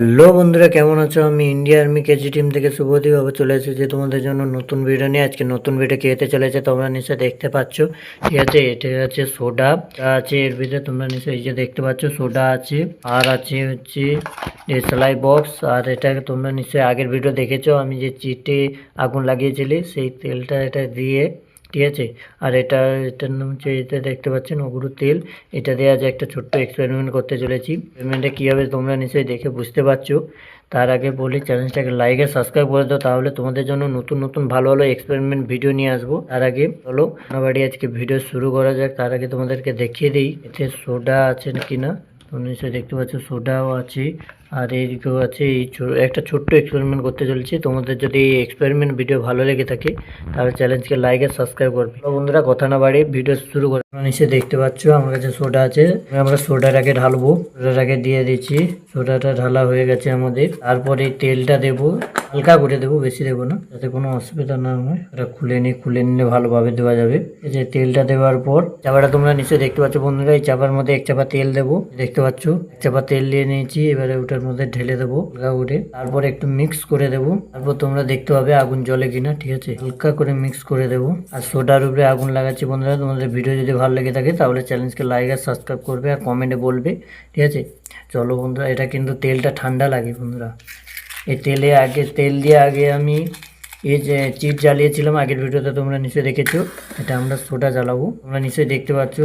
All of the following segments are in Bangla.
হ্যালো বন্ধুরা, কেমন আছো? আমি ইন্ডিয়া আর্মি কেজি টিম থেকে শুভদীপ ভাবে চলে এসেছি তোমাদের জন্য নতুন ভিডিও নিয়ে। আজকে নতুন ভিডিও হতে চলেছে তোমরা নিশ্চয়ই দেখতে পাচ্ছ। ঠিক আছে, এটা আছে সোডা আছে এর ভিতরে তোমরা নিশ্চয়ই এই যে দেখতে পাচ্ছ, সোডা আছে, আর আছে হচ্ছে সেলাই বক্স, আর এটাকে তোমরা নিশ্চয়ই আগের ভিডিও দেখেছ। আমি যে চিটে আগুন লাগিয়েছিলি, সেই তেলটা এটা দিয়ে ঠিক আছে? আর এটা, এটার নাম হচ্ছে, এটা দেখতে পাচ্ছেন, অগুরু তেল। এটা দিয়ে আজ একটা ছোট্ট এক্সপেরিমেন্ট করতে চলেছি। এক্সপেরিমেন্টে কীভাবে তোমরা নিশ্চয়ই দেখে বুঝতে পারছ। তার আগে বলি, চ্যানেলটাকে লাইক আর সাবস্ক্রাইব করে দাও, তাহলে তোমাদের জন্য নতুন নতুন ভালো ভালো এক্সপেরিমেন্ট ভিডিও নিয়ে আসব। তার আগে চলো বাড়ি আজকে ভিডিও শুরু করা যাক। তার আগে তোমাদেরকে দেখিয়ে দিই, এতে সোডা আছে কিনা? তোমরা নিশ্চয়ই দেখতে পাচ্ছ সোডাও আছে। আর এইদিকেও আছে এই একটা ছোট্ট এক্সপেরিমেন্ট করতে চলেছি। তোমাদের যদি এই এক্সপেরিমেন্ট ভিডিও ভালো লেগে থাকে, তাহলে চ্যানেলকে লাইক আর সাবস্ক্রাইব করবে। বন্ধুরা, কথা না বাড়ি ভিডিও শুরু করে। নিশ্চয়ই দেখতে পাচ্ছ, আমার কাছে সোডা আছে। আমরা সোডাটাকে ঢালবো। সোডাটাকে দিয়ে দিচ্ছি। সোডাটা ঢালা হয়ে গেছে আমাদের। তারপরে তেলটা দেবো। হালকা করে দেবো, বেশি দেবো না। যাতে কোনো অসুবিধা না হয়। এটা খুলে নিয়ে খুলে নিলে ভালোভাবে দেওয়া যাবে। এই যে তেলটা দেওয়ার পর, চাপাটা তোমরা নিশ্চয়ই দেখতে পাচ্ছ বন্ধুরা। এই চাপার মধ্যে এক চাপা তেল দেবো। দেখতে পাচ্ছ? এক চাপা তেল নিয়ে নিয়েছি। এবারে ওটার মধ্যে ঢেলে দেবো হালকা করে। তারপর একটু মিক্স করে দেবো। তারপর তোমরা দেখতে পাবে আগুন জ্বলে কিনা, ঠিক আছে? হালকা করে মিক্স করে দেবো। আর সোডার উপরে আগুন লাগাচ্ছি বন্ধুরা, তোমাদের ভিডিও যদি ভালো লেগে থাকে তাহলে চ্যানেলকে লাইক আর সাবস্ক্রাইব করবে আর কমেন্টে বলবে, ঠিক আছে? চলো বন্ধুরা, এটা কিন্তু তেলটা ঠান্ডা লাগে বন্ধুরা। এই তেলে আগে, তেল দিয়ে আগে আমি এই যে চিট জ্বালিয়েছিলাম, আগের ভিডিওতে তোমরা নিশ্চয়ই দেখেছ। এটা আমরা সোডা জ্বালাবো। তোমরা নিশ্চয়ই দেখতে পাচ্ছ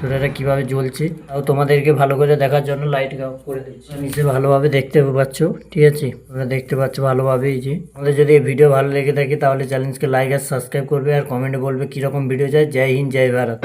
সোডাটা কীভাবে জ্বলছে, তাও তোমাদেরকে ভালো করে দেখার জন্য লাইট করে দিচ্ছি। নিচে ভালোভাবে দেখতে পাচ্ছ, ঠিক আছে? তোমরা দেখতে পাচ্ছ ভালোভাবে এই যে। আমাদের যদি এই ভিডিও ভালো লেগে থাকে, তাহলে চ্যালেঞ্জকে লাইক আর সাবস্ক্রাইব করবে, আর কমেন্টে বলবে কীরকম ভিডিও চাই। জয় হিন্দ, জয় ভারত।